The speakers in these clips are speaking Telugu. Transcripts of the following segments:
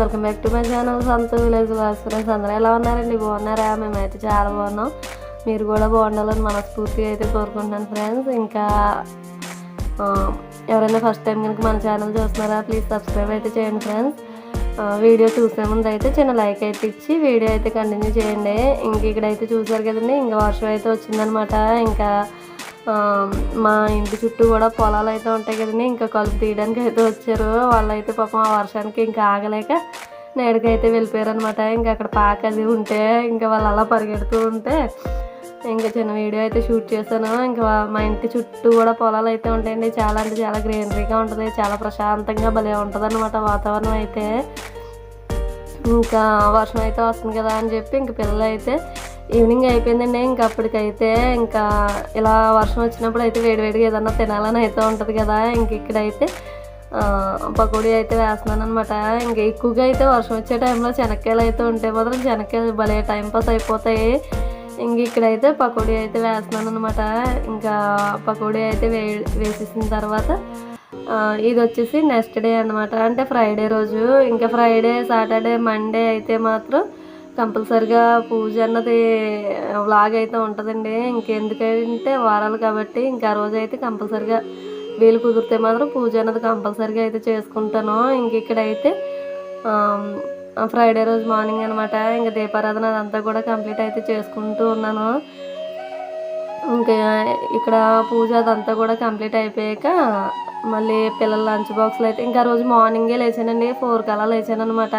Welcome back to my channel. సంత విలేజ్ వాస్ ఫ్రెండ్స్ అందరూ ఎలా ఉన్నారండి? బాగున్నారా? మేమైతే చాలా బాగున్నాం. మీరు కూడా బాగుండాలని మనస్ఫూర్తిగా అయితే కోరుకుంటున్నాను ఫ్రెండ్స్. ఇంకా ఎవరైనా ఫస్ట్ టైం కనుక మన ఛానల్ చూస్తున్నారా ప్లీజ్ సబ్స్క్రైబ్ అయితే చేయండి ఫ్రెండ్స్. వీడియో చూసే ముందు అయితే చిన్న లైక్ అయితే ఇచ్చి వీడియో అయితే కంటిన్యూ చేయండి. ఇంక ఇక్కడైతే చూసారు కదండి ఇంకా వర్షం అయితే వచ్చిందనమాట ఇంకా మా ఇంటి చుట్టూ కూడా పొలాలు అయితే ఉంటాయి కదండి. ఇంకా కలుపు తీయడానికి అయితే వచ్చారు. వాళ్ళైతే పాపం ఆ వర్షానికి ఇంకా ఆగలేక నేడుకైతే వెళ్ళిపోయారు అనమాట ఇంకా అక్కడ పాక అది ఉంటే ఇంకా వాళ్ళు అలా పరిగెడుతూ ఉంటే ఇంకా చిన్న వీడియో అయితే షూట్ చేశాను. ఇంకా మా ఇంటి చుట్టూ కూడా పొలాలు అయితే ఉంటాయండి. చాలా అంటే చాలా గ్రీనరీగా ఉంటుంది. చాలా ప్రశాంతంగా భలే ఉంటుంది అనమాట వాతావరణం అయితే. ఇంకా వర్షం అయితే వస్తుంది కదా అని చెప్పి ఇంక పిల్లలు అయితే ఈవినింగ్ అయిపోయిందండి. ఇంకా అప్పటికైతే ఇంకా ఇలా వర్షం వచ్చినప్పుడు అయితే వేడివేడిగా ఏదన్నా తినాలని అయితే ఉంటుంది కదా. ఇంక ఇక్కడైతే పకోడీ అయితే వేస్తున్నాను అనమాట ఇంకా ఎక్కువగా అయితే వర్షం వచ్చే టైంలో శనక్కాయలు అయితే ఉంటే మాత్రం శనక్కాయలు భలే టైం పాస్ అయిపోతాయి. ఇంక ఇక్కడైతే పకోడీ అయితే వేస్తున్నాను అనమాట ఇంకా పకోడీ అయితే వే వేసేసిన తర్వాత ఇది వచ్చేసి నెక్స్ట్ డే అనమాట అంటే ఫ్రైడే రోజు. ఇంకా ఫ్రైడే సాటర్డే మండే అయితే మాత్రం కంపల్సరిగా పూజ అన్నది వ్లాగ్ అయితే ఉంటుందండి. ఇంకెందుకంటే వారాలు కాబట్టి ఇంకా ఆ రోజు అయితే కంపల్సరిగా వీలు కుదిరితే మాత్రం పూజ అన్నది కంపల్సరిగా అయితే చేసుకుంటాను. ఇంక ఇక్కడైతే ఫ్రైడే రోజు మార్నింగ్ అనమాట ఇంకా దీపారాధన అదంతా కూడా కంప్లీట్ అయితే చేసుకుంటూ ఉన్నాను. ఇంకా ఇక్కడ పూజ అదంతా కూడా కంప్లీట్ అయిపోయాక మళ్ళీ పిల్లల లంచ్ బాక్స్లు అయితే ఇంకా రోజు మార్నింగే లేచానండి. ఫోర్ కల్లా లేచాను అనమాట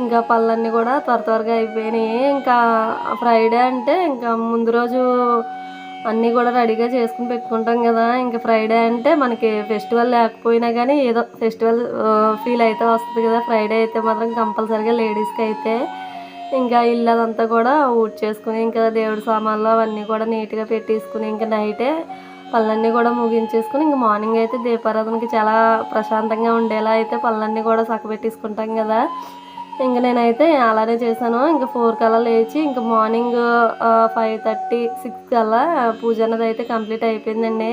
ఇంకా పళ్ళన్నీ కూడా త్వర త్వరగా అయిపోయినాయి. ఇంకా ఫ్రైడే అంటే ఇంకా ముందు రోజు అన్నీ కూడా రెడీగా చేసుకుని పెట్టుకుంటాం కదా. ఇంకా ఫ్రైడే అంటే మనకి ఫెస్టివల్ లేకపోయినా కానీ ఏదో ఫెస్టివల్ ఫీల్ అయితే వస్తుంది కదా. ఫ్రైడే అయితే మాత్రం కంపల్సరీగా లేడీస్కి అయితే ఇంకా ఇల్లు అదంతా కూడా ఊడ్చేసుకుని ఇంకా దేవుడి సామాన్లు అవన్నీ కూడా నీట్గా పెట్టేసుకుని ఇంకా నైటే పళ్ళన్నీ కూడా ముగించేసుకుని ఇంకా మార్నింగ్ అయితే దీపారాధనకి చాలా ప్రశాంతంగా ఉండేలా అయితే పళ్ళన్నీ కూడా చక్కబెట్టేసుకుంటాం కదా. ఇంకా నేనైతే అలానే చేశాను. ఇంకా ఫోర్ కల్లా లేచి ఇంకా మార్నింగ్ ఫైవ్ థర్టీ సిక్స్ కల్లా పూజ అన్నది అయితే కంప్లీట్ అయిపోయిందండి.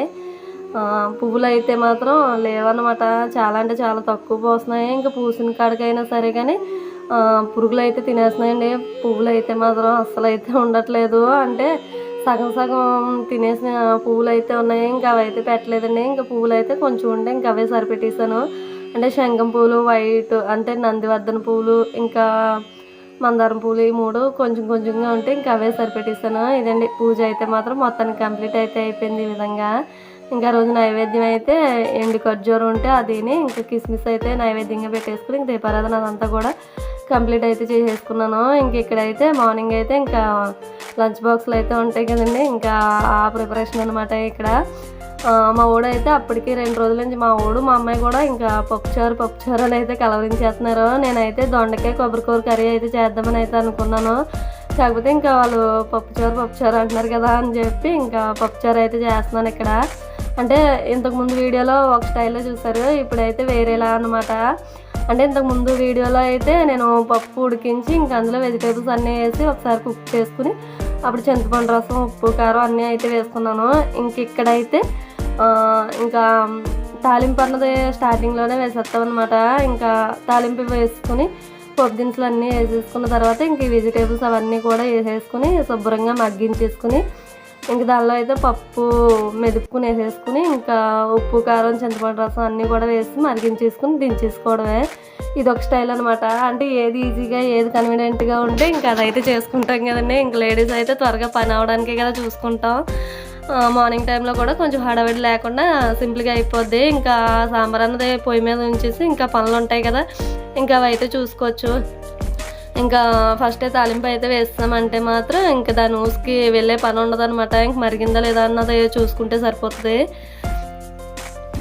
పువ్వులు అయితే మాత్రం లేవన్నమాట. చాలా అంటే చాలా తక్కువ పోస్తున్నాయి. ఇంకా పూసిన కాడికైనా సరే కానీ పురుగులు అయితే తినేస్తున్నాయండి. పువ్వులు అయితే మాత్రం అస్సలు అయితే ఉండట్లేదు. అంటే సగం సగం తినేసిన పువ్వులు అయితే ఉన్నాయి. ఇంకా అవైతే పెట్టలేదండి. ఇంకా పువ్వులు అయితే కొంచెం ఉంటే ఇంకా అవే సరిపెట్టేసాను. అంటే శంఖం పూలు వైట్ అంటే నందివర్ధన పూలు ఇంకా మందారం పూలు ఈ మూడు కొంచెం కొంచెంగా ఉంటే ఇంకా అవే సరిపెట్టిస్తాను ఇదండి. పూజ అయితే మాత్రం మొత్తానికి కంప్లీట్ అయితే అయిపోయింది ఈ విధంగా. ఇంకా రోజు నైవేద్యం అయితే ఎండు ఖర్జూరం ఉంటే అదిని ఇంకా కిస్మిస్ అయితే నైవేద్యంగా పెట్టేసుకుని ఇంక దీపారాధన అదంతా కూడా కంప్లీట్ అయితే చేసేసుకున్నాను. ఇంక ఇక్కడైతే మార్నింగ్ అయితే ఇంకా లంచ్ బాక్స్లు అయితే ఉంటాయి కదండి. ఇంకా ఆ ప్రిపరేషన్ అనమాట ఇక్కడ. మా ఊడు అయితే అప్పటికి రెండు రోజుల నుంచి మా ఊడు మా అమ్మాయి కూడా ఇంకా పప్పుచారు పప్పుచారు అని అయితే కలవరించేస్తున్నారు. నేనైతే దొండకాయ కొబ్బరికూర కర్రీ అయితే చేద్దామని అయితే అనుకున్నాను. కాకపోతే ఇంకా వాళ్ళు పప్పుచారు పప్పుచారు అంటున్నారు కదా అని చెప్పి ఇంకా పప్పుచారు అయితే చేస్తున్నాను ఇక్కడ. అంటే ఇంతకుముందు వీడియోలో ఒక స్టైల్లో చూసారు ఇప్పుడైతే వేరేలా అనమాట అంటే ఇంతకు ముందు వీడియోలో అయితే నేను పప్పు ఉడికించి ఇంకా అందులో వెజిటేబుల్స్ అన్నీ వేసి ఒకసారి కుక్ చేసుకుని అప్పుడు చింతపండు రసం ఉప్పు కారం అన్నీ అయితే వేసుకున్నాను. ఇంక ఇక్కడైతే ఇంకా తాలింపు అన్నది స్టార్టింగ్లోనే వేసేస్తాం అనమాట ఇంకా తాలింపు వేసుకుని పప్పు అన్నీ వేసేసుకున్న తర్వాత ఇంక వెజిటేబుల్స్ అవన్నీ కూడా వేసేసుకుని శుభ్రంగా మగ్గించేసుకుని ఇంక దానిలో అయితే పప్పు మెదుపుకుని వేసేసుకుని ఇంకా ఉప్పు కారం చింతపండు రసం అన్నీ కూడా వేసి మరిగించేసుకుని దించేసుకోవడమే. ఇది ఒక స్టైల్ అనమాట అంటే ఏది ఈజీగా ఏది కన్వీనియంట్గా ఉంటే ఇంకా అదైతే చేసుకుంటాం కదండి. ఇంక లేడీస్ అయితే త్వరగా పని అవడానికే కదా చూసుకుంటాం. మార్నింగ్ టైంలో కూడా కొంచెం హడావిడి లేకుండా సింపుల్గా అయిపోద్ది. ఇంకా సాంబార్ అన్నది పొయ్యి మీద ఉంచేసి ఇంకా పనులు ఉంటాయి కదా. ఇంకా అవి అయితే చూసుకోవచ్చు. ఇంకా ఫస్ట్ తాలింపు అయితే వేస్తామంటే మాత్రం ఇంకా దాని ఊసుకి వెళ్ళే పని ఉండదు అనమాట ఇంక మరిగిందా లేదా అన్నది చూసుకుంటే సరిపోతుంది.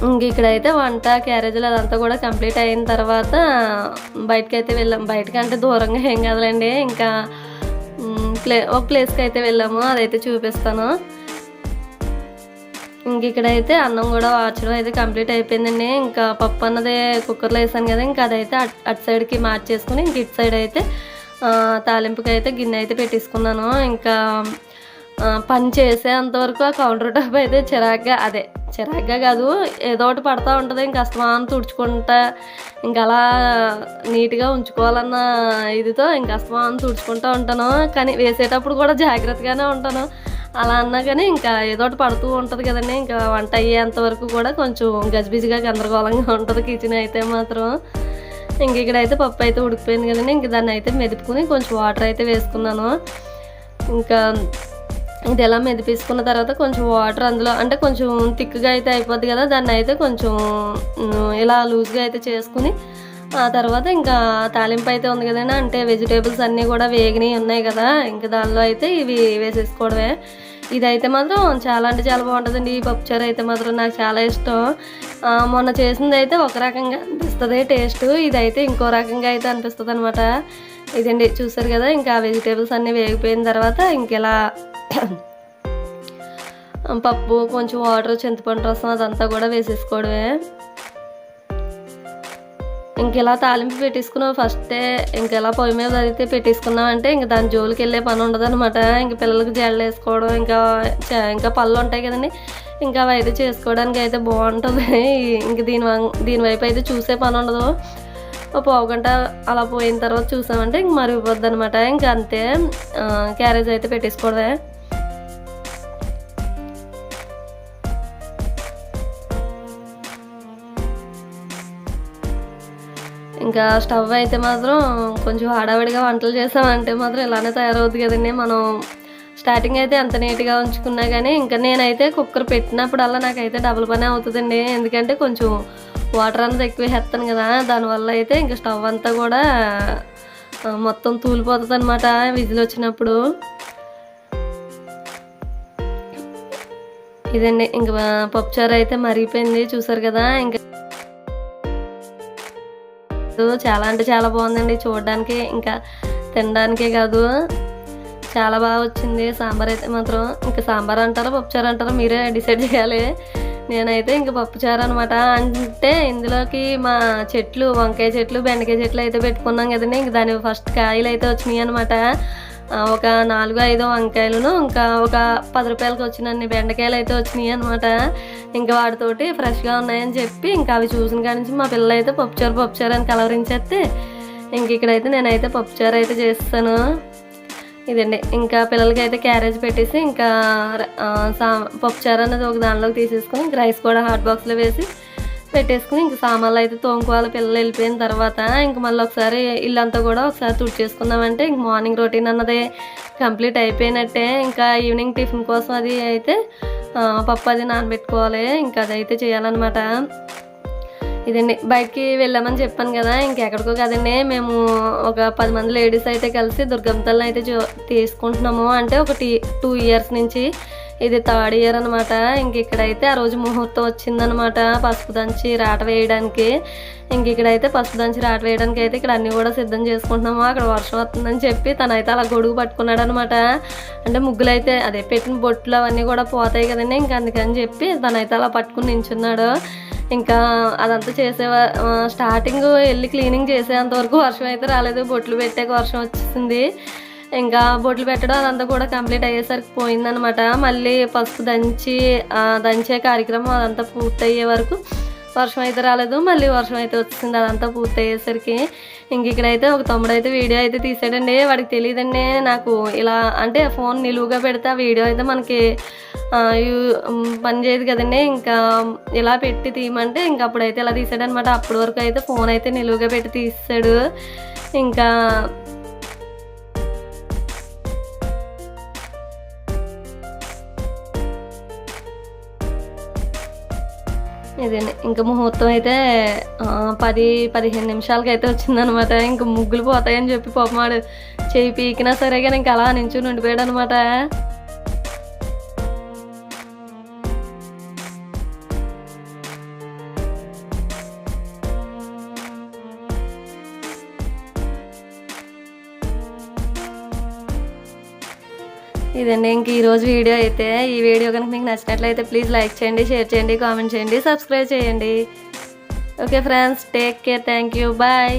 ఇంక ఇక్కడైతే వంట క్యారేజీలు అదంతా కూడా కంప్లీట్ అయిన తర్వాత బయటకి అయితే వెళ్ళాం. బయటకి అంటే దూరంగా ఏం కదలండి. ఇంకా ప్లే ఒక ప్లేస్కి అయితే వెళ్ళాము. అదైతే చూపిస్తాను. ఇంక ఇక్కడైతే అన్నం కూడా వార్చడం అయితే కంప్లీట్ అయిపోయిందండి. ఇంకా పప్పు అన్నది కుక్కర్లో వేసాను కదా ఇంకా అదైతే అట్ అటు సైడ్కి మార్చేసుకుని ఇంక ఇటు సైడ్ అయితే తాలింపుకి అయితే గిన్నె అయితే పెట్టేసుకున్నాను. ఇంకా పని చేసేంతవరకు ఆ కౌంటర్ టాప్ అయితే చిరాగ్గా అదే చిరాగ్గా కాదు ఏదో ఒకటి పడతా ఉంటుంది. ఇంకా అస్తమానం తుడుచుకుంటా ఇంకా అలా నీట్గా ఉంచుకోవాలన్న ఇదితో ఇంకా అస్తమానం తుడుచుకుంటూ ఉంటాను. కానీ వేసేటప్పుడు కూడా జాగ్రత్తగానే ఉంటాను. అలా అన్నా కానీ ఇంకా ఏదో ఒకటి పడుతూ ఉంటుంది కదండి. ఇంకా వంట అయ్యేంత వరకు కూడా కొంచెం గజిబిజిగా గందరగోళంగా ఉంటుంది కిచెన్ అయితే మాత్రం. ఇంక ఇక్కడైతే పప్పు అయితే ఉడికిపోయింది కదండి. ఇంక దాన్ని అయితే మెదుపుకుని కొంచెం వాటర్ అయితే వేసుకున్నాను. ఇంకా ఇది ఎలా మెదిపేసుకున్న తర్వాత కొంచెం వాటర్ అందులో అంటే కొంచెం థిక్గా అయితే అయిపోద్ది కదా. దాన్ని అయితే కొంచెం ఇలా లూజ్గా అయితే చేసుకుని ఆ తర్వాత ఇంకా తాలింపు అయితే ఉంది కదండి. అంటే వెజిటేబుల్స్ అన్నీ కూడా వేగినవి ఉన్నాయి కదా. ఇంకా దానిలో అయితే ఇవి వేసేసుకోవడమే. ఇదైతే మాత్రం చాలా అంటే చాలా బాగుంటుందండి. ఈ పప్పుచారు అయితే మాత్రం నాకు చాలా ఇష్టం. మొన్న చేసింది అయితే ఒక రకంగా అనిపిస్తుంది. టేస్ట్ ఇదైతే ఇంకో రకంగా అయితే అనిపిస్తుంది అనమాట ఇదండి చూసారు కదా ఇంకా వెజిటేబుల్స్ అన్నీ వేగిపోయిన తర్వాత ఇంకెలా పప్పు కొంచెం వాటర్ చింతపండు రసం అదంతా కూడా వేసేసుకోవడమే. ఇంకెలా తాలింపు పెట్టేసుకున్నాం ఫస్టే ఇంకెలా పొయ్యి మీద అయితే పెట్టేసుకున్నామంటే ఇంక దాని జోలికి వెళ్ళే పని ఉండదు అనమాట ఇంక పిల్లలకి జల్లు వేసుకోవడం ఇంకా చ- ఇంకా పళ్ళు ఉంటాయి కదండి. ఇంకా అవి అయితే చేసుకోవడానికి అయితే బాగుంటుంది. ఇంక దీని వం- దీని వైపు అయితే చూసే పని ఉండదు. ఒక పావు గంట అలా పోయిన తర్వాత చూసామంటే ఇంక మరిగిపోద్ది అనమాట ఇంకా అంతే. క్యారేజ్ అయితే పెట్టేసుకోవడమే. ఇంకా స్టవ్ అయితే మాత్రం కొంచెం హడావిడిగా వంటలు చేసామంటే మాత్రం ఇలానే తయారవుతుంది కదండి. మనం స్టార్టింగ్ అయితే ఎంత నీట్గా ఉంచుకున్నా కానీ ఇంకా నేనైతే కుక్కర్ పెట్టినప్పుడల్లా నాకైతే డబుల్ పని అవుతుందండి. ఎందుకంటే కొంచెం వాటర్ అంతా ఎక్కువ వేస్తాను కదా దానివల్ల అయితే ఇంకా స్టవ్ అంతా కూడా మొత్తం తూలిపోతుంది అనమాట విజిల్ వచ్చినప్పుడు. ఇదండి ఇంకా పప్పుచారు అయితే మరిగిపోయింది చూసారు కదా ఇంకా చాలా అంటే చాలా బాగుందండి చూడడానికి. ఇంకా తినడానికే కాదు. చాలా బాగా వచ్చింది. సాంబార్ అయితే మాత్రం ఇంకా సాంబార్ అంటారా పప్పుచారు అంటారా మీరే డిసైడ్ చేయాలి. నేనైతే ఇంకా పప్పుచారు అనమాట అంటే ఇందులోకి మా చెట్లు వంకాయ చెట్లు బెండకాయ చెట్లు అయితే పెట్టుకున్నాం కదండి. ఇంక దాని ఫస్ట్ కాయలు అయితే వచ్చినాయి అనమాట ఒక నాలుగు ఐదు వంకాయలను ఇంకా ఒక పది రూపాయలకి వచ్చినన్ని బెండకాయలు అయితే వచ్చినాయి అనమాట ఇంకా వాటితోటి ఫ్రెష్గా ఉన్నాయని చెప్పి ఇంకా అవి చూసిన కాడి నుంచి మా పిల్లలు అయితే పప్పుచారు పప్పుచారు అని కలవరించేస్తే ఇంక ఇక్కడైతే నేనైతే పప్పుచారు అయితే చేస్తాను. ఇదండి. ఇంకా పిల్లలకి అయితే క్యారేజ్ పెట్టేసి ఇంకా సా పప్పుచారు అనేది ఒక దానిలోకి తీసేసుకొని ఇంక రైస్ కూడా హాట్ బాక్స్లో వేసి పెట్టేసుకుని ఇంక సామాన్లు అయితే తోముకోవాలి. పిల్లలు వెళ్ళిపోయిన తర్వాత ఇంక మళ్ళీ ఒకసారి ఇల్లంతా కూడా ఒకసారి తుడిచేసుకున్నామంటే ఇంక మార్నింగ్ రొటీన్ అన్నది కంప్లీట్ అయిపోయినట్టే. ఇంకా ఈవినింగ్ టిఫిన్ కోసం అది అయితే పప్పు అది నానబెట్టుకోవాలి. ఇంకా అదైతే చేయాలన్నమాట. ఇదండి. బయటికి వెళ్ళామని చెప్పాను కదా ఇంకెక్కడికో కదండి. మేము ఒక పది మంది లేడీస్ అయితే కలిసి దుర్గమ్మ అయితే చూ తీసుకుంటున్నాము. అంటే ఒక టీ టూ ఇయర్స్ నుంచి ఇది థర్డ్ ఇయర్ అనమాట ఇంక ఇక్కడైతే ఆ రోజు ముహూర్తం వచ్చిందనమాట పసుపు దంచి రాట వేయడానికి. ఇంక ఇక్కడైతే పసుపు దంచి రాట వేయడానికి అయితే ఇక్కడ అన్నీ కూడా సిద్ధం చేసుకుంటున్నాము. అక్కడ వర్షం వస్తుందని చెప్పి తనైతే అలా గొడుగు పట్టుకున్నాడు అనమాట అంటే ముగ్గులు అయితే అదే పెట్టిన బొట్లు అవన్నీ కూడా పోతాయి కదండి. ఇంక అందుకని చెప్పి తనైతే అలా పట్టుకుని నించున్నాడు. ఇంకా అదంతా చేసే స్టార్టింగ్ వెళ్ళి క్లీనింగ్ చేసేంత వరకు వర్షం అయితే రాలేదు. బొట్లు పెట్టాక వర్షం వచ్చేసింది. ఇంకా బొట్లు పెట్టడం అదంతా కూడా కంప్లీట్ అయ్యేసరికి పోయిందనమాట మళ్ళీ పసుపు దంచి దంచే కార్యక్రమం అదంతా పూర్తయ్యే వరకు వర్షం అయితే రాలేదు. మళ్ళీ వర్షం అయితే వచ్చింది అదంతా పూర్తయ్యేసరికి ఇంక ఇంక ఇక్కడైతే ఒక తమ్ముడు అయితే వీడియో అయితే తీసాడండి. వాడికి తెలియదండి నాకు ఇలా అంటే ఫోన్ నిలువుగా పెడితే ఆ వీడియో అయితే మనకి పనిచేయదు పని చేయదు కదండి. ఇంకా ఇలా పెట్టి తీయమంటే ఇంకా అప్పుడైతే ఇలా తీసాడనమాట అప్పటి వరకు అయితే ఫోన్ అయితే నిలువుగా పెట్టి తీసాడు. ఇంకా ఇదండి ఇంకా ముహూర్తం అయితే పది పదిహేను నిమిషాలకి అయితే వచ్చిందనమాట. ఇంకా ముగ్గులు పోతాయని చెప్పి పాపమాడు చేయి పీకినా సరే కానీ ఇంకా అలా నించుని ఉండిపోయాడు అనమాట ఇదండి ఇంక ఈరోజు వీడియో అయితే ఈ వీడియో కనుక మీకు నచ్చినట్లయితే ప్లీజ్ లైక్ చేయండి షేర్ చేయండి కామెంట్ చేయండి సబ్స్క్రైబ్ చేయండి. Okay friends take care thank you bye